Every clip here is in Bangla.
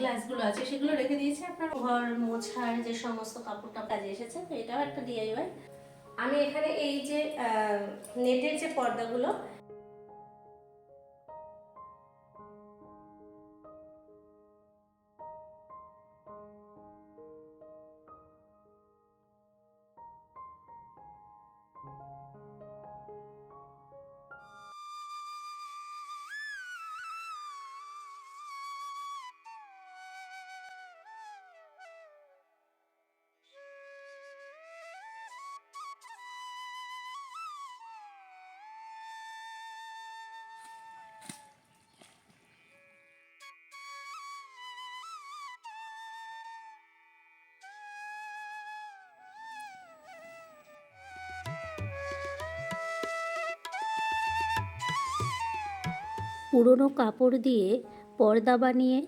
গ্লাসগুলো আছে, সেগুলো রেখে দিয়েছি। আপনার ঘর মোছার যে সমস্ত কাপড় কাপড়টা কাজে এসেছে এটাও একটা ডিআইওয়াই আমি এখানে এই যে নেটের যে পর্দাগুলো পুরনো কাপড় দিয়ে পর্দা বানিয়ে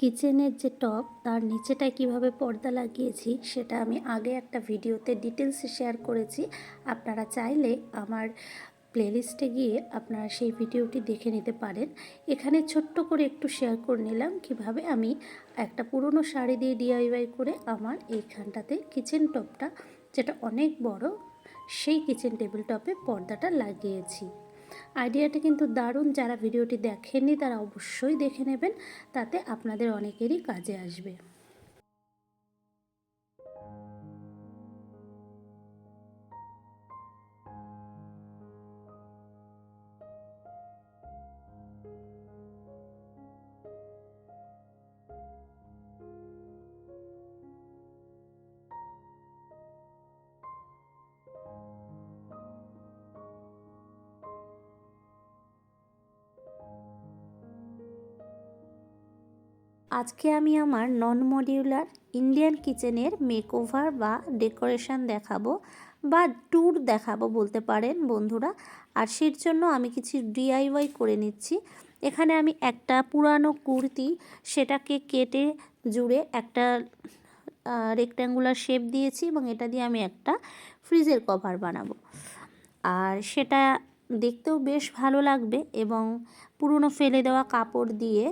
কিচেনের যে টপ, তার নিচেটায় কীভাবে পর্দা লাগিয়েছি, সেটা আমি আগে একটা ভিডিওতে ডিটেলসে শেয়ার করেছি। আপনারা চাইলে আমার প্লেলিস্টে গিয়ে আপনারা সেই ভিডিওটি দেখে নিতে পারেন। এখানে ছোট্ট করে একটু শেয়ার করে নিলাম কীভাবে আমি একটা পুরনো শাড়ি দিয়ে ডিআইওয়াই করে আমার এইখানটাতে কিচেন টপটা, যেটা অনেক বড়, সেই কিচেন টেবিল টপে পর্দাটা লাগিয়েছি। আইডিয়াটা কিন্তু দারুণ। যারা ভিডিওটি দেখেননি তারা অবশ্যই দেখে নেবেন। তাতে আপনাদের অনেকেরই কাজে আসবে। আজকে আমি আমার নন মডিউলার ইন্ডিয়ান কিচেনের মেকওভার বা ডেকোরেশন দেখাবো বা ট্যুর দেখাবো বলতে পারেন বন্ধুরা। আর সের জন্য আমি কিছু ডিআইওয়াই করে নিচ্ছি। এখানে আমি একটা পুরানো কুর্তি, সেটাকে কেটে জুড়ে একটা রেক্ট্যাঙ্গুলার শেপ দিয়েছি এবং এটা দিয়ে আমি একটা ফ্রিজের কভার বানাবো। আর সেটা দেখতেও বেশ ভালো লাগবে এবং পুরনো ফেলে দেওয়া কাপড় দিয়ে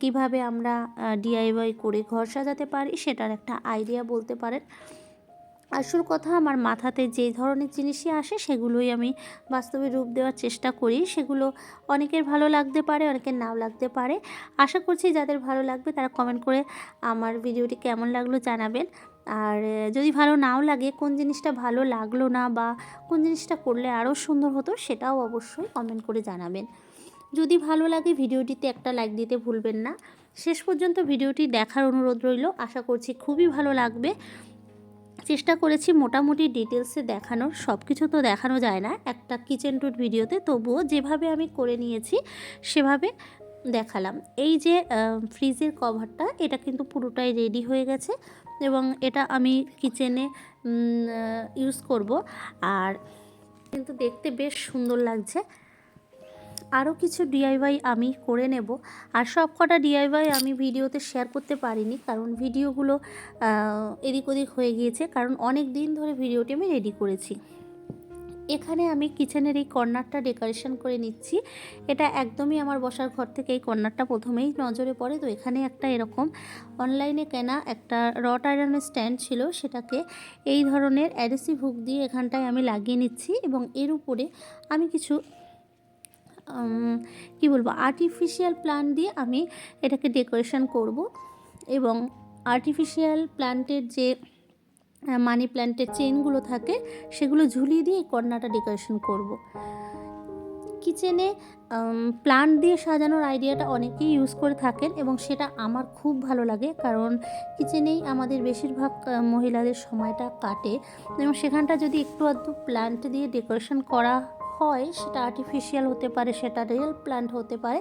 কীভাবে আমরা ডিআইওয়াই করে ঘর সাজাতে পারি সেটার একটা আইডিয়া বলতে পারেন। আসল কথা, আমার মাথাতে যে ধরনের জিনিসই আসে সেগুলোই আমি বাস্তবে রূপ দেওয়ার চেষ্টা করি। সেগুলো অনেকের ভালো লাগতে পারে, অনেকের নাও লাগতে পারে। আশা করছি যাদের ভালো লাগবে তারা কমেন্ট করে আমার ভিডিওটি কেমন লাগল জানাবেন। আর, যদি ভালো নাও লাগে, কোন জিনিসটা ভালো লাগল না বা কোন জিনিসটা করলে আরও সুন্দর হতো সেটাও অবশ্যই কমেন্ট করে জানাবেন। যদি ভালো লাগে ভিডিওটিতে একটা লাইক দিতে ভুলবেন না। শেষ পর্যন্ত ভিডিওটি দেখার অনুরোধ রইল। আশা করছি খুবই ভালো লাগবে। চেষ্টা করেছি মোটামুটি ডিটেলসে দেখানোর। সব কিছু তো দেখানো যায় না। একটা কিচেন টুর ভিডিওতে। তবুও যেভাবে আমি করে নিয়েছি, সেভাবে দেখালাম। এই যে ফ্রিজের কভারটা, এটা কিন্তু পুরোটাই রেডি হয়ে গেছে এবং এটা আমি কিচেনে ইউজ করব। আর কিন্তু দেখতে বেশ সুন্দর লাগছে। আরও কিছু ডিআইওয়াই আমি করে নেব। আর সব কটা ডিআইওয়াই আমি ভিডিওতে শেয়ার করতে পারিনি, কারণ ভিডিওগুলো এদিক ওদিক হয়ে গিয়েছে, কারণ অনেক দিন ধরে ভিডিওটি আমি রেডি করেছি। এখানে আমি কিচেনের এই কর্নারটা ডেকোরেশন করে নিচ্ছি। এটা একদমই আমার বসার ঘর থেকে এই কর্নারটা প্রথমেই নজরে পড়ে। তো এখানে একটা এরকম অনলাইনে কেনা একটা রট আয়রনের স্ট্যান্ড ছিল, সেটাকে এই ধরনের অ্যাডেসিভ হুক দিয়ে এখানটায় আমি লাগিয়ে নিচ্ছি এবং এর উপরে আমি কিছু কি বলব আর্টিফিশিয়াল প্লান্ট দিয়ে আমি এটাকে ডেকোরেশন করব এবং আর্টিফিশিয়াল প্ল্যান্টের যে মানি প্ল্যান্টের চেনগুলো থাকে, সেগুলো ঝুলিয়ে দিয়ে এই কর্নারটা ডেকোরেশন করব। কিচেনে প্লান্ট দিয়ে সাজানোর আইডিয়াটা অনেকেই ইউজ করে থাকেন এবং সেটা আমার খুব ভালো লাগে কারণ কিচেনেই আমাদের বেশিরভাগ মহিলাদের সময়টা কাটে এবং সেখানটা যদি একটু আধটু প্ল্যান্ট দিয়ে ডেকোরেশন করা হয়, সেটা আর্টিফিশিয়াল হতে পারে, সেটা রিয়েল প্ল্যান্ট হতে পারে,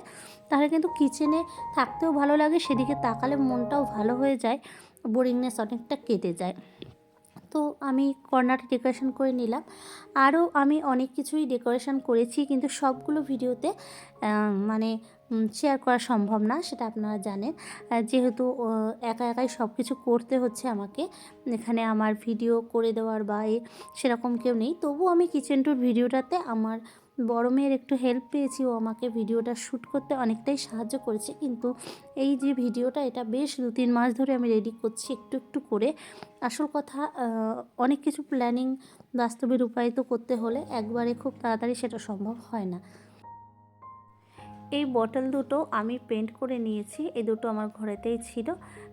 তাহলে কিন্তু কিচেনে থাকতেও ভালো লাগে, সেদিকে তাকালে মনটাও ভালো হয়ে যায় বোরিংনেস অনেকটা কেটে যায়। তো আমি কর্নারটা ডেকোরেশন করে নিলাম। আরও আমি অনেক কিছুই ডেকোরেশন করেছি, কিন্তু সবগুলো ভিডিওতে মানে শেয়ার করা সম্ভব না, সেটা আপনারা জানেন। যেহেতু একা একাই সব কিছু করতে হচ্ছে আমাকে, এখানে আমার ভিডিও করে দেওয়ার বা এ, সেরকম কেউ নেই। তবু আমি কিচেন টুর ভিডিওটাতে আমার বড় মেয়ের একটু হেল্প পেয়েছি। ও আমাকে ভিডিওটা শ্যুট করতে অনেকটাই সাহায্য করেছে। কিন্তু এই যে ভিডিওটা এটা বেশ দু তিন মাস ধরে আমি রেডি করছি একটু একটু করে। আসল কথা অনেক কিছু প্ল্যানিং বাস্তবে রূপায়িত করতে হলে একবারে খুব তাড়াতাড়ি সেটা সম্ভব হয় না। এই বটল দুটো আমি পেন্ট করে নিয়েছি। এই দুটো আমার ঘরেতেই ছিল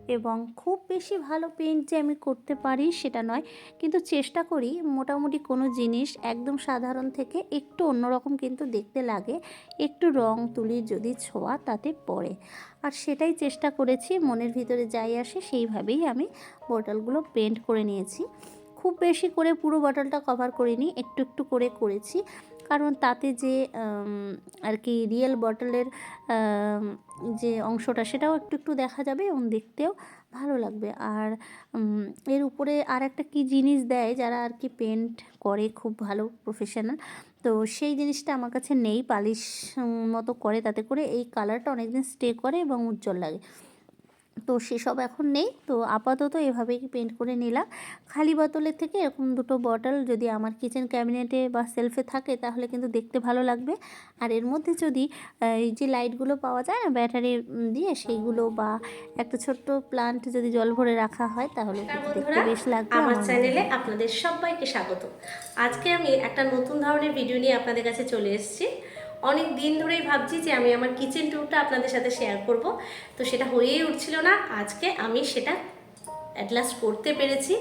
এবং খুব বেশি ভালো পেন্ট যে আমি করতে পারি সেটা নয়। কিন্তু চেষ্টা করি মোটামুটি কোনো জিনিস একদম সাধারণ থেকে একটু অন্যরকম কিন্তু দেখতে লাগে। একটু রং তুলি যদি ছোঁয়া তাতে পড়ে। আর সেটাই চেষ্টা করেছি, মনের ভিতরে যাই আসে সেইভাবেই আমি বটলগুলো পেন্ট করে নিয়েছি। খুব বেশি করে পুরো বটলটা কভার করিনি, একটু একটু করে করেছি। কারণ তাতে যে আর কি রিয়েল বটলের যে অংশটা সেটাও একটু একটু দেখা যাবে এবং দেখতেও ভালো লাগবে। আর এর উপরে আর একটা কী জিনিস দেয় যারা আর কি পেন্ট করে খুব ভালো প্রফেশনাল তো সেই জিনিসটা আমার কাছে নেই। পালিশ মতো করে তাতে করে এই কালারটা অনেকদিন স্টে করে এবং উজ্জ্বল লাগে। তো সেসব এখন নেই। তো আপাতত এভাবেই পেন্ট করে নিলাম। খালি বোতলের থেকে এরকম দুটো বটল যদি আমার কিচেন ক্যাবিনেটে বা সেলফে থাকে তাহলে কিন্তু দেখতে ভালো লাগবে। আর এর মধ্যে যদি এই যে লাইটগুলো পাওয়া যায় না ব্যাটারি দিয়ে সেইগুলো বা একটা ছোট্ট প্লান্ট যদি জল ভরে রাখা হয় তাহলে দেখতে বেশ লাগবে আমার আমার চ্যানেলে আপনাদের সবাইকে স্বাগত। আজকে আমি একটা নতুন ধরনের ভিডিও নিয়ে আপনাদের কাছে চলে এসেছি। অনেক দিন ধরেই ভাবছি যে আমি আমার কিচেন ট্যুরটা আপনাদের সাথে শেয়ার করব। তো সেটা হয়েই উঠছিল না। আজকে আমি সেটা অ্যাট লাস্ট করতে পেরেছি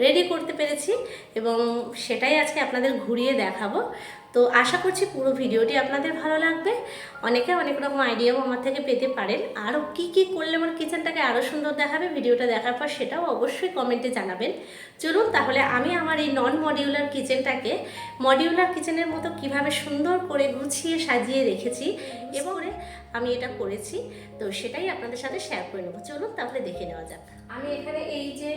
রেডি করতে পেরেছি এবং সেটাই আজকে আপনাদের ঘুরিয়ে দেখাবো। তো আশা করছি পুরো ভিডিওটি আপনাদের ভালো লাগবে। অনেকে অনেক রকম আইডিয়াও আমার থেকে পেতে পারেন। আরও কী কী করলে আমার কিচেনটাকে আরও সুন্দর দেখাবে ভিডিওটা দেখার পর সেটাও অবশ্যই কমেন্টে জানাবেন। চলুন তাহলে আমি আমার এই নন মডিউলার কিচেনটাকে মডিউলার কিচেনের মতো কীভাবে সুন্দর করে গুছিয়ে সাজিয়ে রেখেছি এবং আমি এটা করেছি তো সেটাই আপনাদের সাথে শেয়ার করে নেব। চলুন তাহলে দেখে নেওয়া যাক। আমি এখানে এই যে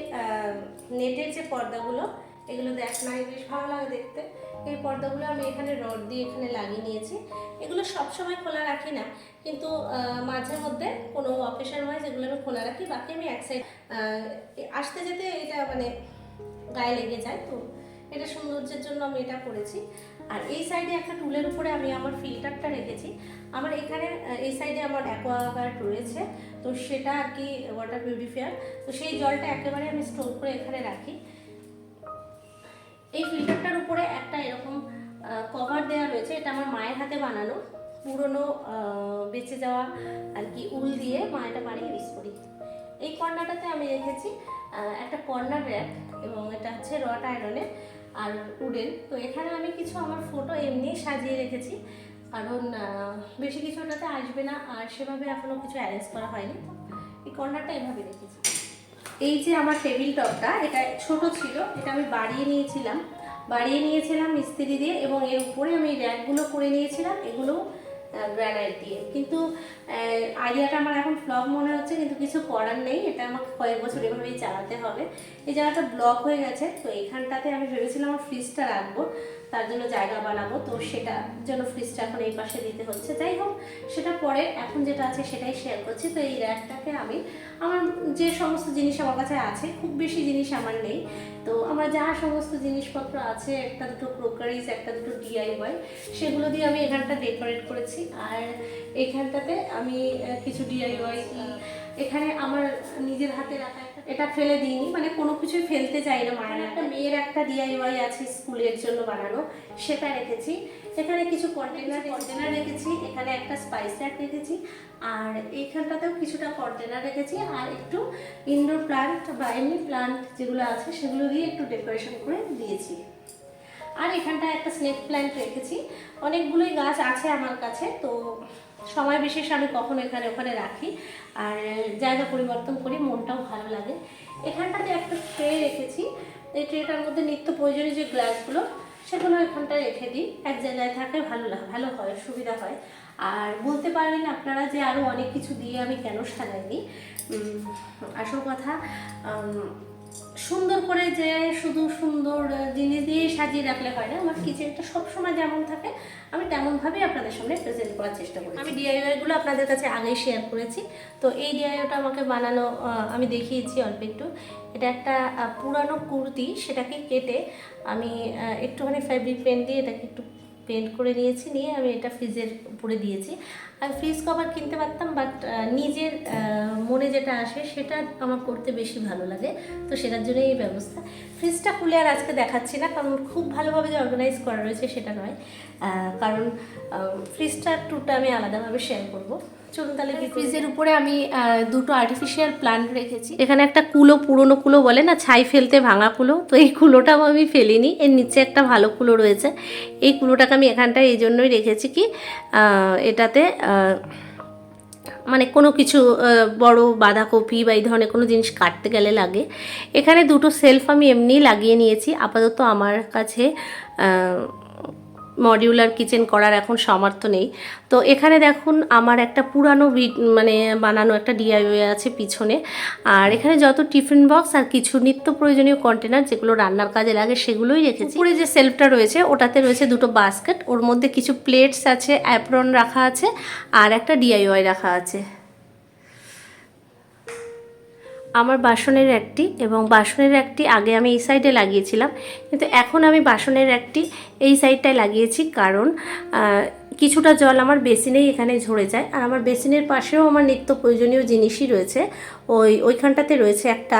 নেটের যে পর্দাগুলো এগুলো দেখ নাই বেশ ভালো লাগে দেখতে। এই পর্দাগুলো আমি এখানে রড দিয়ে এখানে লাগিয়ে নিয়েছি। এগুলো সবসময় খোলা রাখি না, কিন্তু মাঝে মধ্যে কোনো অকেশন হয় যেগুলো আমি খোলা রাখি, বাকি আমি এক সাইড আসতে যেতে এটা মানে গায়ে লেগে যায় তো। এটা সৌন্দর্যের জন্য আমি এটা করেছি। আর এই সাইডে একটা টুলের উপরে আমি আমার ফিল্টারটা রেখেছি। আমার এখানে এই সাইডে আমার অ্যাকোয়াগার্ড রয়েছে, তো সেটা আর কি ওয়াটার পিউরিফায়ার তো সেই জলটা একেবারে আমি স্টোর করে এখানে রাখি। এই ফিল্টারটার উপরে একটা এরকম কভার দেওয়া রয়েছে। এটা আমার মায়ের হাতে বানানো। পুরনো বেঁচে যাওয়া আর কি উল দিয়ে মা এটা বানিয়ে ইউজ করি। এই কর্নারটাতে আমি রেখেছি একটা কর্নার র্যাক এবং এটা হচ্ছে রট আয়রনের আর উডেন তো এখানে আমি কিছু আমার ফটো এমনি সাজিয়ে রেখেছি। কারণ বেশি কিছু ওটাতে আসবে না। আর সেভাবে এখনও কিছু অ্যারেঞ্জ করা হয়নি। তো এই কর্নারটা এভাবে রেখেছি। এই যে আমার টেবিল টপটা, এটা ছোট ছিল, এটা আমি বাড়িয়ে নিয়েছিলাম। বাড়িয়ে নিয়েছিলাম মিস্ত্রি দিয়ে এবং এর উপরে আমি র্যাকগুলো করে নিয়েছিলাম, এগুলো গ্রানাইট দিয়ে। কিন্তু আইডিয়াটা আমার এখন ফ্লপ মনে হচ্ছে, কিন্তু কিছু করার নেই, এটা আমাকে কয়েক বছর এভাবেই চালাতে হবে। এই জায়গাটা ব্লক হয়ে গেছে, তো এখানটাতে আমি ভেবেছিলাম আমার ফ্রিজটা রাখব। তার জন্য জায়গা বানাবো। তো সেটার জন্য ফ্রিজটা এখন এই পাশে দিতে হচ্ছে। যাই হোক, সেটা পরে এখন যেটা আছে সেটাই শেয়ার করছি। তো এই র্যাকটাকে আমি আমার যে সমস্ত জিনিস আমার কাছে আছে, খুব বেশি জিনিস আমার নেই। তো আমার যা সমস্ত জিনিসপত্র আছে, একটা দুটো ক্রোকারিজ একটা দুটো ডিআইওয়াই সেগুলো দিয়ে আমি এখানটা ডেকোরেট করেছি। আর এখানটাতে আমি কিছু ডিআইওয়াই এখানে আমার নিজের হাতে রাখা এটা ফেলে দিইনি মানে কোনো কিছুই ফেলতে চাই না মায়ের একটা মেয়ের একটা ডিআইওয়াই আছে স্কুলের জন্য বানানো সেটা রেখেছি। এখানে কিছু কন্টেনার কন্টেনার রেখেছি এখানে একটা স্পাইস র্যাক রেখেছি আর এইখানটাতেও কিছুটা কন্টেনার রেখেছি আর একটু ইনডোর প্লান্ট বা এমনি প্লান্ট যেগুলো আছে সেগুলো দিয়ে একটু ডেকোরেশন করে দিয়েছি। আর এখানটায় একটা স্নেক প্ল্যান্ট রেখেছি অনেকগুলোই গাছ আছে আমার কাছে তো সময় বিশেষ আমি কখনো এখানে ওখানে রাখি। আর জায়গা পরিবর্তন করি মনটাও ভালো লাগে। এখানটাতে একটা ট্রে রেখেছি। এই ট্রেটার মধ্যে নিত্য প্রয়োজনীয় যে গ্লাসগুলো সেগুলো এখানটায় রেখে দিই। এক জায়গায় থাকে ভালো লাগে ভালো হয় সুবিধা হয়। আর বলতে পারবেন আপনারা যে আরও অনেক কিছু দিয়ে আমি কেন সাজাইনি। উম, আসল কথা সুন্দর করে যে শুধু সুন্দর জিনিস দিয়ে সাজিয়ে রাখলে হয় না। আমার কিচেনটা সবসময় যেমন থাকে আমি তেমনভাবেই আপনাদের সামনে প্রেজেন্ট করার চেষ্টা করি আমি ডিআইওয়াইগুলো আপনাদের কাছে আগেই শেয়ার করেছি। তো এই ডিআইওটা আমাকে বানানো আমি দেখিয়েছি অল্প একটু। এটা একটা পুরানো কুর্তি সেটাকে কেটে আমি একটুখানি ফ্যাব্রিক পেন দিয়ে এটাকে একটু পেন্ট করে নিয়েছি নিয়ে আমি এটা ফ্রিজের উপরে দিয়েছি। আমি ফ্রিজ কভার কিনতে পারতাম বাট নিজের মনে যেটা আসে সেটা আমার করতে বেশি ভালো লাগে। তো সেটার জন্যই এই ব্যবস্থা। ফ্রিজটা খুলে আর আজকে দেখাচ্ছি না কারণ খুব ভালোভাবে যে অর্গানাইজ করা রয়েছে সেটা নয়। কারণ ফ্রিজটার টুরটা আমি আলাদাভাবে শেয়ার করব। চলুন তাহলে ফ্রিজের উপরে আমি দুটো আর্টিফিশিয়াল প্লান্ট রেখেছি। এখানে একটা কুলো পুরনো কুলো বলে না ছাই ফেলতে ভাঙা কুলো। তো এই কুলোটাও আমি ফেলিনি এর নিচে একটা ভালো কুলো রয়েছে। এই কুলোটাকে আমি এখানটায় এই জন্যই রেখেছি কি এটাতে মানে কোনো কিছু বড় বাঁধাকপি বা এই ধরনের কোনো জিনিস কাটতে গেলে লাগে। এখানে দুটো সেলফ আমি এমনিই লাগিয়ে নিয়েছি। আপাতত আমার কাছে মডিউলার কিচেন করার এখন সামর্থ্য নেই। তো এখানে দেখুন আমার একটা পুরানো মানে বানানো একটা ডিআইওয়ে আছে পিছনে। আর এখানে যত টিফিন বক্স আর কিছু নিত্য প্রয়োজনীয় কন্টেনার যেগুলো রান্নার কাজে লাগে সেগুলোই রেখেছি। উপরে যে সেলফটা রয়েছে ওটাতে রয়েছে দুটো বাস্কেট ওর মধ্যে কিছু প্লেটস আছে অ্যাপ্রন রাখা আছে, আর একটা ডিআইওয়াই রাখা আছে। আমার বাসনের একটি এবং বাসনের একটি আগে আমি এই সাইডে লাগিয়েছিলাম। কিন্তু এখন আমি বাসনের একটি এই সাইডটায় লাগিয়েছি কারণ কিছুটা জল আমার বেসিনেই এখানে ঝরে যায়। আর আমার বেসিনের পাশেও আমার নিত্য প্রয়োজনীয় জিনিসই রয়েছে। ওই, ওইখানটাতে রয়েছে একটা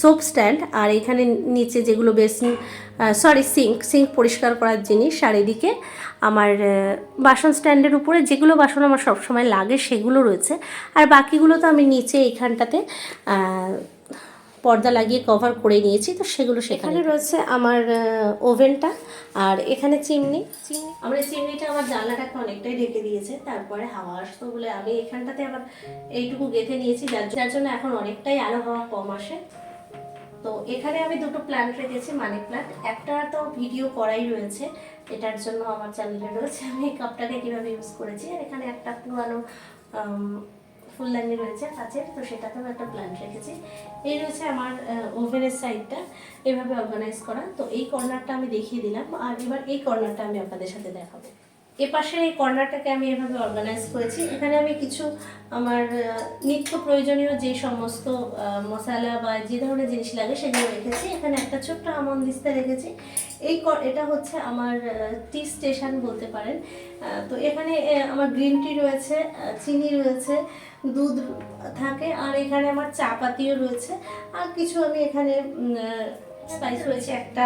সোপ স্ট্যান্ড। আর এখানে নিচে যেগুলো বেসিন সরি, সিঙ্ক সিঙ্ক পরিষ্কার করার জিনিস। আর এদিকে আমার বাসন স্ট্যান্ডের উপরে যেগুলো বাসন আমার সবসময় লাগে সেগুলো রয়েছে। আর বাকিগুলো তো আমি নিচে এইখানটাতে পর্দা লাগিয়ে কভার করে নিয়েছি তো সেগুলো সেখানে রয়েছে আমার ওভেনটা আর এখানে চিমনি। চিমনি? আমার এই চিমনিটা আমার জানলাটাকে অনেকটাই ঢেকে দিয়েছে তারপরে হাওয়া আসতো বলে আমি এখানটাতে আবার এইটুকু গেঁথে নিয়েছি যার জন্য এখন অনেকটাই আলো হাওয়া কম আসে। তো এখানে আমি দুটো প্ল্যান্ট রেখেছি মানি প্ল্যান্ট একটা তো ভিডিও করাই রয়েছে এটার জন্য আমার চ্যানেলে রয়েছে। আমি কাপটাকে কীভাবে ইউজ করেছি আর এখানে একটা পুরানো ফুলদানি রয়েছে কাছের তো সেটাতেও একটা প্ল্যান্ট রেখেছি। এই রয়েছে আমার ওভেনের সাইডটা এভাবে অর্গানাইজ করা। তো এই কর্নারটা আমি দেখিয়ে দিলাম, আর এবার এই কর্নারটা আমি আপনাদের সাথে দেখাবো। এ পাশে এই কর্নারটাকে আমি এভাবে অর্গানাইজ করেছি। এখানে আমি কিছু আমার নিত্য প্রয়োজনীয় যে সমস্ত মশলা বা যে ধরনের জিনিস লাগে সেগুলো রেখেছি। এখানে একটা ছোট্ট আমন্দিস্তা রেখেছি। এই এটা হচ্ছে আমার টি স্টেশন বলতে পারেন। তো এখানে আমার গ্রিন টি রয়েছে চিনি রয়েছে, দুধ থাকে, আর এখানে আমার চা পাতিও রয়েছে। আর কিছু আমি এখানে স্পাইস রয়েছে। একটা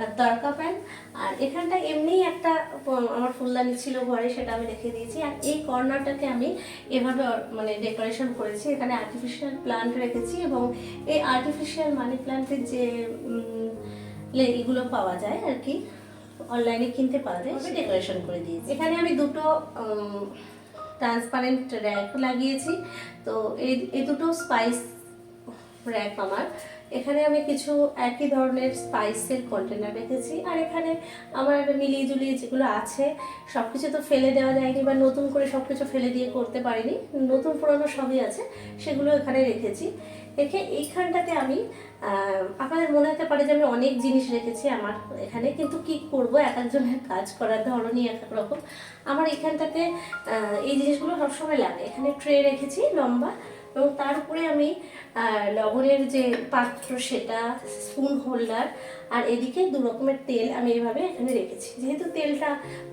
আহ, তড়কা প্যান আর এখানটা এমনিই একটা আমার ফুলদানি ছিল ঘরে সেটা আমি রেখে দিয়েছি। আর এই কর্নারটাকে আমি এভাবে মানে ডেকোরেশন করেছি। এখানে আর্টিফিশিয়াল প্লান্ট রেখেছি এবং এই আর্টিফিশিয়াল মানি প্লান্টের যে এগুলো পাওয়া যায় আর কি অনলাইনে কিনতে পাওয়া যায় আমি ডেকোরেশন করে দিয়েছি। এখানে আমি দুটো ট্রান্সপারেন্ট র্যাক লাগিয়েছি। তো এই এই দুটো স্পাইস র্যাক আমার। এখানে আমি কিছু একই ধরনের স্পাইসের কন্টেনার রেখেছি। আর এখানে আমার মিলিয়ে জুলিয়ে যেগুলো আছে সব কিছু তো ফেলে দেওয়া যায়নি বা নতুন করে সব কিছু ফেলে দিয়ে করতে পারিনি। নতুন পুরনো সবই আছে, সেগুলো এখানে রেখেছি। রেখে এইখানটাতে আমি আপনাদের মনে হতে পারে যে আমি অনেক জিনিস রেখেছি আমার এখানে, কিন্তু কি করব? এক একজনের কাজ করার ধরনই এক এক রকম। আমার এখানটাতে এই জিনিসগুলো সবসময় লাগে। এখানে ট্রে রেখেছি লম্বা। এবং তার উপরে আমি লবণের যে পাত্র সেটা স্পুন হোল্ডার আর এদিকে দু রকমের তেল আমি এভাবে এখানে রেখেছি। যেহেতু তেলটা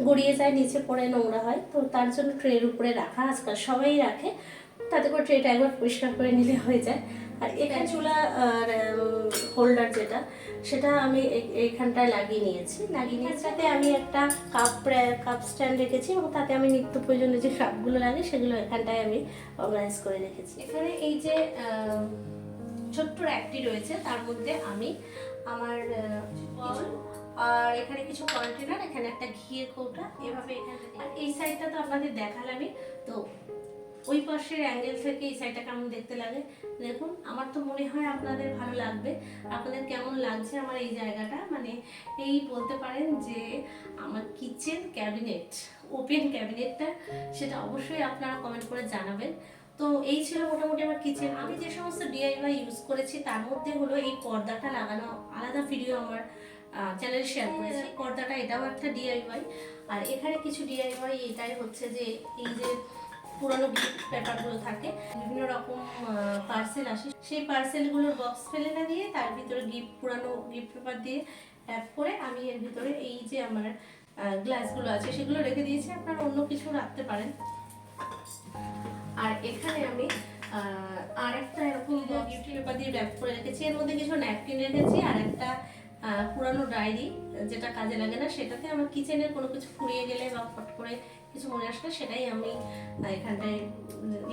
গড়িয়ে যায়, নিচে পড়ে নোংরা হয়, তো তার জন্য ট্রের উপরে রাখা। আজকাল সবাই রাখে, তাতে করে ট্রেটা একবার পরিষ্কার করে নিলে হয়ে যায়। আর এখানে চুলা আর হোল্ডার যেটা সেটা আমি এই- এইখানটায় লাগিয়ে নিয়েছি। লাগিয়ে নিয়ে সাথে আমি একটা কাপ কাপ স্ট্যান্ড রেখেছি এবং তাতে আমি নিত্য প্রয়োজনীয় যে কাপগুলো লাগে সেগুলো এখানটায় আমি অর্গানাইজ করে রেখেছি। এখানে এই যে ছোট্ট র্যাকটি রয়েছে তার মধ্যে আমি আমার আর এখানে কিছু কন্টেনার এখানে একটা ঘিয়ের কৌটা এভাবে এখানে আর এই সাইডটা তো আপনাদের দেখালামই। তো ওই পাশের অ্যাঙ্গেল থেকে এই সাইডটা কেমন দেখতে লাগে। দেখুন, আমার তো মনে হয় আপনাদের ভালো লাগবে। আপনাদের কেমন লাগছে আমার এই জায়গাটা? মানে এই বলতে পারেন যে আমার কিচেন ক্যাবিনেট ওপেন ক্যাবিনেটটা সেটা অবশ্যই আপনারা কমেন্ট করে জানাবেন। তো এই ছিল মোটামুটি আমার কিচেন আমি যে সমস্ত ডিআইওয়াই ইউজ করেছি, তার মধ্যে হলো এই পর্দাটা লাগানো। আলাদা ভিডিও আমার চ্যানেলে শেয়ার করেছি। পর্দাটা এটাও একটা ডিআইওয়াই আর এখানে কিছু ডিআইওয়াই এটাই হচ্ছে যে এই যে পুরনো গিফট পেপারগুলো থাকে। বিভিন্ন রকম পার্সেল আসে। সেই পার্সেলগুলোর বক্স ফেলে না দিয়ে তার ভিতরে গিফট পুরানো গিফট পেপার দিয়ে ট্যাপ করে আমি এর ভিতরে এই যে আমার গ্লাসগুলো আছে সেগুলো রেখে দিয়েছি। আপনারা অন্য কিছু রাখতে পারেন। আর এখানে আমি আহ, আর একটা এরকম গিফট পেপার দিয়ে র্যাপ করে রেখেছি। এর মধ্যে কিছু ন্যাপকিন রেখেছি আর একটা পুরানো ডায়েরি, যেটা কাজে লাগে না, সেটাতে আমার কিচেনের কোনো কিছু ফুরিয়ে গেলে বা ফট করে কিছু মনে আসলে সেটাই আমি এখানটায়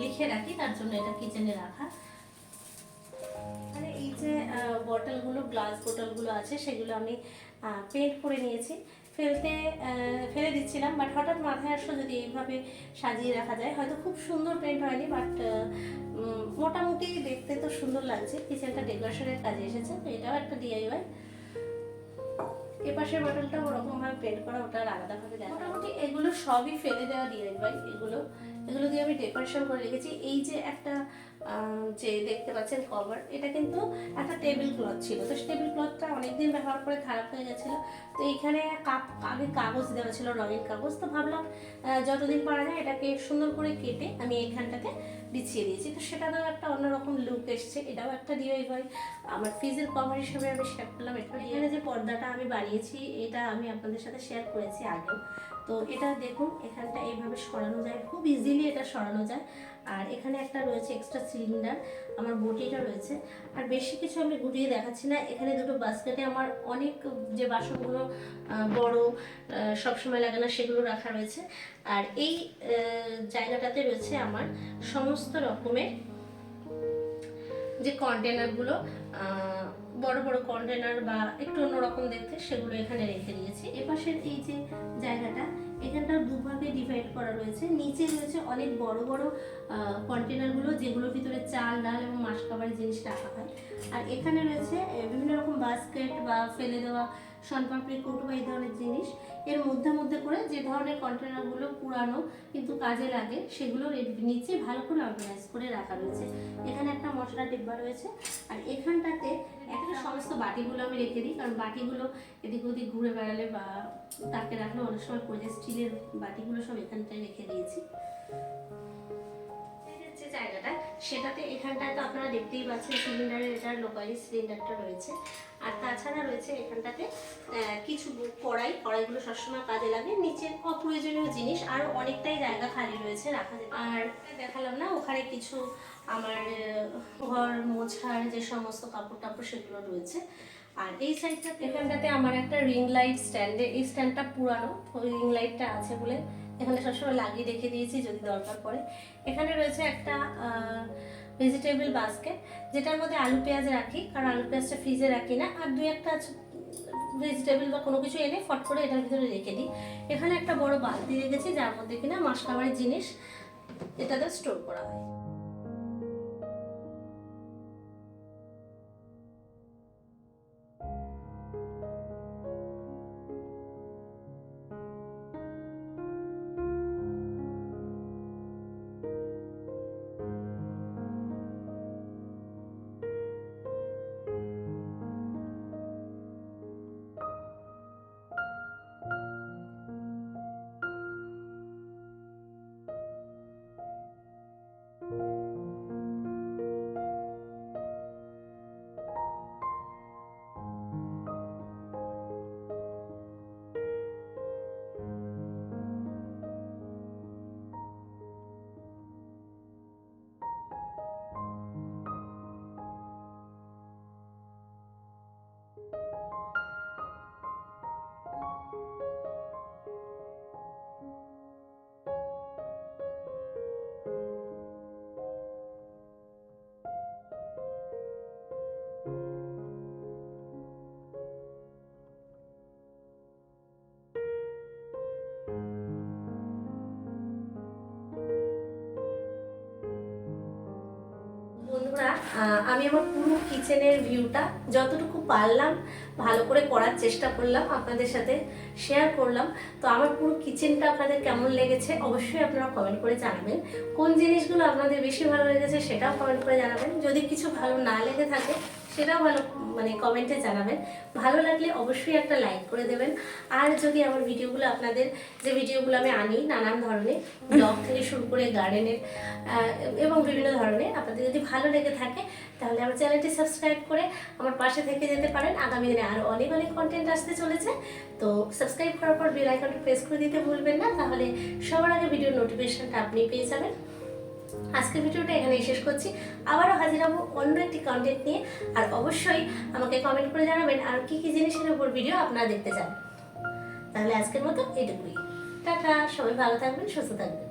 লিখে রাখি, তার জন্য এটা কিচেনে রাখা। মানে এই যে বটলগুলো, গ্লাস বোটলগুলো আছে, সেগুলো আমি পেন্ট করে নিয়েছি। ফেলতে ফেলে দিচ্ছিলাম, বাট হঠাৎ মাথায় আসলো যদি এইভাবে সাজিয়ে রাখা যায়। হয়তো খুব সুন্দর পেন্ট হয়নি, বাট মোটামুটি দেখতে তো সুন্দর লাগছে। কিচেনটা ডেকোরেশনের কাজে এসেছে, তো এটাও একটা ডিআইওয়াই এ পাশের বটলটা ওরকম ভাবে পেন্ট করা, ওটা আলাদাভাবে দেখা মোটামুটি এগুলো সবই ফেলে দেওয়া দিয়ে ভাই, এগুলো। এগুলো দিয়ে আমি ডেকোরেশন করে রেখেছি। এই যে একটা যে দেখতে পাচ্ছেন কভার এটা কিন্তু একটা টেবিল ক্লথ ছিল। তো টেবিল ক্লথটা অনেকদিন ব্যবহার করে খারাপ হয়ে গেছিল। তো এখানে কাপ, আগে কাগজ দেওয়া ছিল, রঙের কাগজ। তো ভাবলাম যতদিন পারা যায় এটাকে সুন্দর করে কেটে আমি এইখানটাতে বিছিয়ে দিয়েছি। তো সেটাতেও একটা অন্যরকম লুক এসছে। এটাও একটা ডিআইওয়াই আমার ফ্রিজের কভার হিসেবে আমি শেয়ার করলাম। এখানে যে পর্দাটা আমি বানিয়েছি, এটা আমি আপনাদের সাথে শেয়ার করেছি আগেও। তো এটা দেখুন, এখানটা এইভাবে সরানো যায়, খুব ইজিলি এটা সরানো যায়। আর এখানে একটা রয়েছে এক্সট্রা সিলিন্ডার আমার বটিটা রয়েছে। আর বেশি কিছু আমি গুটিয়ে দেখাচ্ছি না, এখানে দুটো বাস্কেটে আমার অনেক যে বাসনগুলো বড় সবসময় লাগে না সেগুলো রাখা রয়েছে। আর এই জায়গাটাতে রয়েছে আমার সমস্ত রকমের যে কন্টেনারগুলো বড় বড় কন্টেনার বা একটু অন্যরকম দেখতে সেগুলো এখানে রেখে দিয়েছি। এপাশের এই যে জায়গাটা, এখানটা দুভাগে ডিভাইড করা রয়েছে। নিচে রয়েছে অনেক বড় বড় কন্টেনারগুলো যেগুলোর ভিতরে চাল, ডাল এবং মাসকাবারি জিনিস রাখা হয়। আর এখানে রয়েছে বিভিন্ন রকম বাস্কেট বা ফেলে দেওয়া সনপাপড়ি, কৌটো বা এই ধরনের জিনিস। এর মধ্যে মধ্যে করে যে ধরনের কন্টেনারগুলো পুরানো কিন্তু কাজে লাগে, সেগুলো নিচে ভালো করে অর্গানাইজ করে রাখা রয়েছে। এখানে একটা মশলা ডিব্বা রয়েছে। আর এখানটাতে সমস্ত বাটিগুলো আমি রেখে দিই, কারণ বাটিগুলো এদিক ওদিক ঘুরে বেড়ালে বা তাকে রাখলে অনেক সময় পড়ে স্টিলের বাটিগুলো সব এখানটায় রেখে দিয়েছি। জায়গাটা। সেটাতে এখানটায় তো আপনারা দেখতেই পাচ্ছেন সিলিন্ডারের এটার লোকালি সিলিন্ডারটা রয়েছে। আর তাছাড়া রয়েছে এখানটাতে কিছু কড়াই, কড়াইগুলো সবসময় কাজে লাগে। নিচের অপ্রয়োজনীয় জিনিস আর অনেকটাই জায়গা খালি রয়েছে রাখা আর দেখালাম না, ওখানে কিছু আমার ঘর মোছার যে সমস্ত কাপড় টাপড় সেগুলো রয়েছে। আর এই সাইডটা এখানটাতে আমার একটা রিং লাইট স্ট্যান্ডে এই স্ট্যান্ডটা পুরানো রিং লাইটটা আছে বলে এখানে সবসময় লাগিয়ে রেখে দিয়েছি যদি দরকার পড়ে। এখানে রয়েছে একটা ভেজিটেবল বাস্কেট যেটার মধ্যে আলু পেঁয়াজ রাখি, কারণ আলু পেঁয়াজটা ফ্রিজে রাখি না। আর দুই একটা ভেজিটেবল বা কোনো কিছু এনে ফট করে এটার ভিতরে রেখে দিই। এখানে একটা বড় বালতি রেখেছি, যার মধ্যে কিনা মাস খাবারের জিনিস, এটাতে স্টোর করা হয়। আমি আমার পুরো কিচেনের ভিউটা যতটুকু পারলাম ভালো করে করার চেষ্টা করলাম, আপনাদের সাথে শেয়ার করলাম। তো আমার পুরো কিচেনটা আপনাদের কেমন লেগেছে অবশ্যই আপনারা কমেন্ট করে জানাবেন। কোন জিনিসগুলো আপনাদের বেশি ভালো লেগেছে সেটাও কমেন্ট করে জানাবেন। যদি কিছু ভালো না লেগে থাকে, সেটাও ভালো মানে কমেন্টে জানাবেন। ভালো লাগলে অবশ্যই একটা লাইক করে দেবেন। আর যদি আমার ভিডিওগুলো আপনাদের, যে ভিডিওগুলো আমি আনি নানান ধরনের ব্লগ থেকে শুরু করে গার্ডেনের এবং বিভিন্ন ধরনের, আপনাদের যদি ভালো লেগে থাকে, তাহলে আমার চ্যানেলটি সাবস্ক্রাইব করে আমার পাশে থেকে যেতে পারেন। আগামী দিনে আরও অনেক অনেক কন্টেন্ট আসতে চলেছে। তো সাবস্ক্রাইব করার পর বেল আইকনটা প্রেস করে দিতে ভুলবেন না। তাহলে সবার আগে ভিডিওর নোটিফিকেশনটা আপনি পেয়ে যাবেন। আজকের ভিডিওটা এখানেই শেষ করছি। আবারও হাজির হব অন্য একটি কন্টেন্ট নিয়ে। আর অবশ্যই আমাকে কমেন্ট করে জানাবেন আর কী কী জিনিসের উপর ভিডিও আপনারা দেখতে চান। তাহলে আজকের মতো এটুকুই। টাটা, সবাই ভালো থাকবেন, সুস্থ থাকবেন।